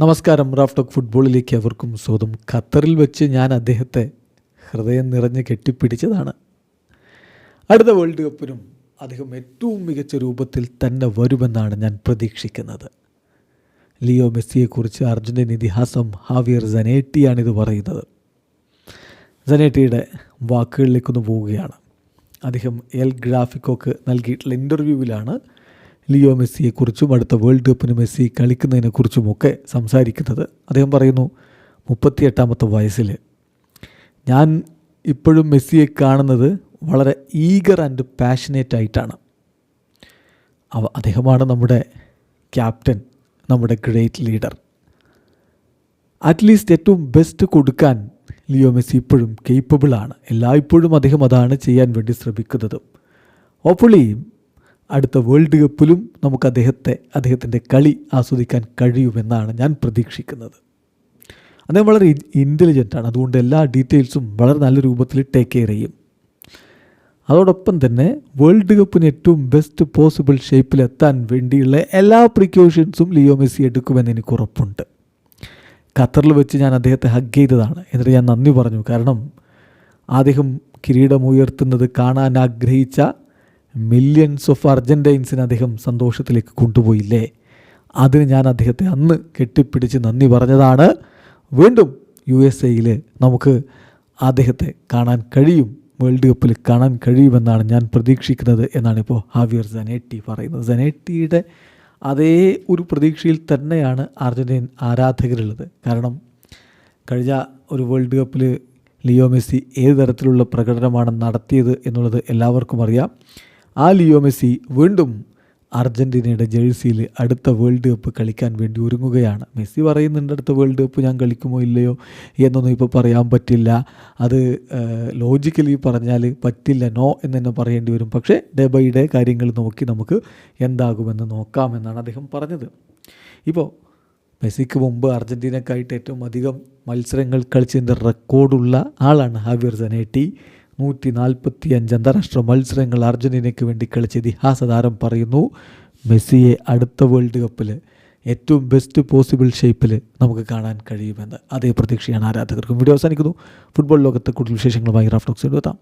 നമസ്കാരം റാഫ്റ്റോക്ക് ഫുട്ബോളിലേക്ക് അവർക്കും സ്വാഗതം. ഖത്തറിൽ വെച്ച് ഞാൻ അദ്ദേഹത്തെ ഹൃദയം നിറഞ്ഞ് കെട്ടിപ്പിടിച്ചതാണ്. അടുത്ത വേൾഡ് കപ്പിനും അദ്ദേഹം ഏറ്റവും മികച്ച രൂപത്തിൽ തന്നെ വരുമെന്നാണ് ഞാൻ പ്രതീക്ഷിക്കുന്നത്. ലിയോ മെസ്സിയെക്കുറിച്ച് അർജന്റീൻ ഇതിഹാസം ഹാവിയർ ജനേട്ടിയാണിത് പറയുന്നത്. ജനേട്ടിയുടെ വാക്കുകളിലേക്കൊന്ന് പോവുകയാണ്. അദ്ദേഹം എൽ ഗ്രാഫിക്കോക്ക് നൽകിയിട്ടുള്ള ഇന്റർവ്യൂവിലാണ് ലിയോ മെസ്സിയെക്കുറിച്ചും അടുത്ത വേൾഡ് കപ്പിന് മെസ്സി കളിക്കുന്നതിനെക്കുറിച്ചുമൊക്കെ സംസാരിക്കുന്നത് അദ്ദേഹം പറയുന്നു മുപ്പത്തിയെട്ടാമത്തെ വയസ്സിൽ ഞാൻ ഇപ്പോഴും മെസ്സിയെ കാണുന്നത് വളരെ ഈഗർ ആൻഡ് പാഷനേറ്റ് ആയിട്ടാണ്. അവ അദ്ദേഹമാണ് നമ്മുടെ ക്യാപ്റ്റൻ നമ്മുടെ ഗ്രേറ്റ് ലീഡർ അറ്റ്ലീസ്റ്റ് ഏറ്റവും ബെസ്റ്റ് കൊടുക്കാൻ ലിയോ മെസ്സി ഇപ്പോഴും കേപ്പബിളാണ് എല്ലായ്പ്പോഴും അദ്ദേഹം അതാണ് ചെയ്യാൻ വേണ്ടി ശ്രമിക്കുന്നതും. ഹോപ്പ്ഫുള്ളി അടുത്ത വേൾഡ് കപ്പിലും നമുക്ക് അദ്ദേഹത്തെ അദ്ദേഹത്തിന്റെ കളി ആസ്വദിക്കാൻ കഴിയുമെന്നാണ് ഞാൻ പ്രതീക്ഷിക്കുന്നത്. അദ്ദേഹം വളരെ ഇന്റലിജന്റാണ് അതുകൊണ്ട് എല്ലാ ഡീറ്റെയിൽസും വളരെ നല്ല രൂപത്തിൽ ടേക്ക് കെയർ ചെയ്യും. അതോടൊപ്പം തന്നെ വേൾഡ് കപ്പിന് ഏറ്റവും ബെസ്റ്റ് പോസിബിൾ ഷേപ്പിൽ എത്താൻ വേണ്ടിയുള്ള എല്ലാ പ്രിക്കോഷൻസും ലിയോ മെസ്സി എടുക്കുമെന്ന് എനിക്ക് ഉറപ്പുണ്ട്. ഖത്തറിൽ വെച്ച് ഞാൻ അദ്ദേഹത്തെ ഹഗ് ചെയ്തതാണ്. എന്നിട്ട് ഞാൻ നന്ദി പറഞ്ഞു. കാരണം അദ്ദേഹം കിരീടം ഉയർത്തുന്നത് കാണാൻ ആഗ്രഹിച്ച മില്യൺസ് ഓഫ് അർജന്റൈൻസിന് അദ്ദേഹം സന്തോഷത്തിലേക്ക് കൊണ്ടുപോയില്ലേ? അതിന് ഞാൻ അദ്ദേഹത്തെ അന്ന് കെട്ടിപ്പിടിച്ച് നന്ദി പറഞ്ഞതാണ്. വീണ്ടും യു എസ് എയിൽ നമുക്ക് അദ്ദേഹത്തെ കാണാൻ കഴിയും. വേൾഡ് കപ്പിൽ കാണാൻ കഴിയുമെന്നാണ് ഞാൻ പ്രതീക്ഷിക്കുന്നത് എന്നാണ് ഇപ്പോൾ ഹാവിയർ ജനേട്ടി പറയുന്നത്. ജനേട്ടിയുടെ അതേ ഒരു പ്രതീക്ഷയിൽ തന്നെയാണ് അർജന്റീൻ ആരാധകരുള്ളത്. കാരണം കഴിഞ്ഞ ഒരു വേൾഡ് കപ്പിൽ ലിയോ മെസ്സി ഏത് തരത്തിലുള്ള പ്രകടനമാണ് നടത്തിയത് എന്നുള്ളത് എല്ലാവർക്കും അറിയാം. ആ ലിയോ മെസ്സി വീണ്ടും അർജന്റീനയുടെ ജേഴ്സിയിൽ അടുത്ത വേൾഡ് കപ്പ് കളിക്കാൻ വേണ്ടി ഒരുങ്ങുകയാണ്. മെസ്സി പറയുന്നുണ്ട് അടുത്ത വേൾഡ് കപ്പ് ഞാൻ കളിക്കുമോ ഇല്ലയോ എന്നൊന്നും ഇപ്പോൾ പറയാൻ പറ്റില്ല. അത് ലോജിക്കലി പറഞ്ഞാൽ പറ്റില്ല നോ എന്ന് തന്നെ പറയേണ്ടി വരും. പക്ഷേ ഡേ ബൈ ഡേ കാര്യങ്ങൾ നോക്കി നമുക്ക് എന്താകുമെന്ന് നോക്കാമെന്നാണ് അദ്ദേഹം പറഞ്ഞത്. ഇപ്പോൾ മെസ്സിക്ക് മുമ്പ് അർജന്റീനക്കായിട്ട് ഏറ്റവും അധികം മത്സരങ്ങൾ കളിച്ചതിന്റെ റെക്കോർഡുള്ള ആളാണ് ഹാവിയർ ജനേറ്റി നൂറ്റി നാൽപ്പത്തി അഞ്ച് അന്താരാഷ്ട്ര മത്സരങ്ങൾ അർജന്റീനയ്ക്ക് വേണ്ടി കളിച്ച ഇതിഹാസ താരം പറയുന്നു. മെസ്സിയെ അടുത്ത വേൾഡ് കപ്പിൽ ഏറ്റവും ബെസ്റ്റ് പോസിബിൾ ഷേപ്പിൽ നമുക്ക് കാണാൻ കഴിയുമെന്ന് അതേ പ്രതീക്ഷയാണ് ആരാധകർക്കും. വീഡിയോ അവസാനിക്കുന്നു. ഫുട്ബോൾ ലോകത്തെ കൂടുതൽ വിശേഷങ്ങളുമായി റാഫ്റ്റോക്സ് എത്താം.